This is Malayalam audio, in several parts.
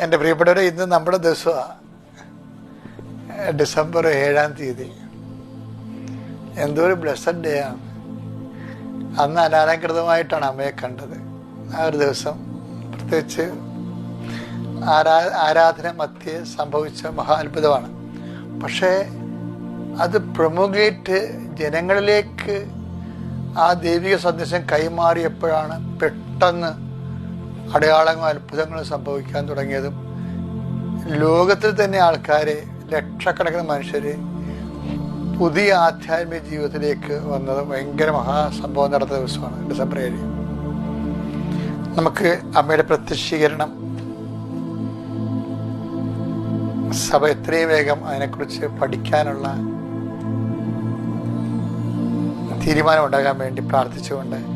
എന്റെ പ്രിയപ്പെട്ടവരെ ഇന്ന് നമ്മുടെ ദിവസമാണ് ഡിസംബർ ഏഴാം തീയതി. എന്തോ ഒരു ബ്ലസ്സഡ് ഡേ ആണ്. അന്ന് അനാലങ്കൃതമായിട്ടാണ് അമ്മയെ കണ്ടത്. ആ ഒരു ദിവസം പ്രത്യേകിച്ച് ആരാ ആരാധന മധ്യേ സംഭവിച്ച മഹാത്ഭുതമാണ്. പക്ഷേ അത് പ്രൊമുഗേറ്റ് ജനങ്ങളിലേക്ക് ആ ദൈവിക സന്ദേശം കൈമാറിയപ്പോഴാണ് പെട്ടെന്ന് അടയാളങ്ങളും അത്ഭുതങ്ങളും സംഭവിക്കാൻ തുടങ്ങിയതും ലോകത്തിൽ തന്നെ ആൾക്കാരെ ലക്ഷക്കണക്കിന് മനുഷ്യരെ പുതിയ ആധ്യാത്മിക ജീവിതത്തിലേക്ക് വന്നത് ഭയങ്കര മഹാസംഭവം നടന്ന ദിവസമാണ് ഡിസംബർ ഏഴ്. നമുക്ക് അമ്മയുടെ പ്രത്യക്ഷീകരണം. സഭ എത്രയും വേഗം അതിനെക്കുറിച്ച് പഠിക്കാനുള്ള തീരുമാനം ഉണ്ടാകാൻ വേണ്ടി പ്രാർത്ഥിച്ചുകൊണ്ട്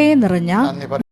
നിറഞ്ഞ നിറഞ്ഞ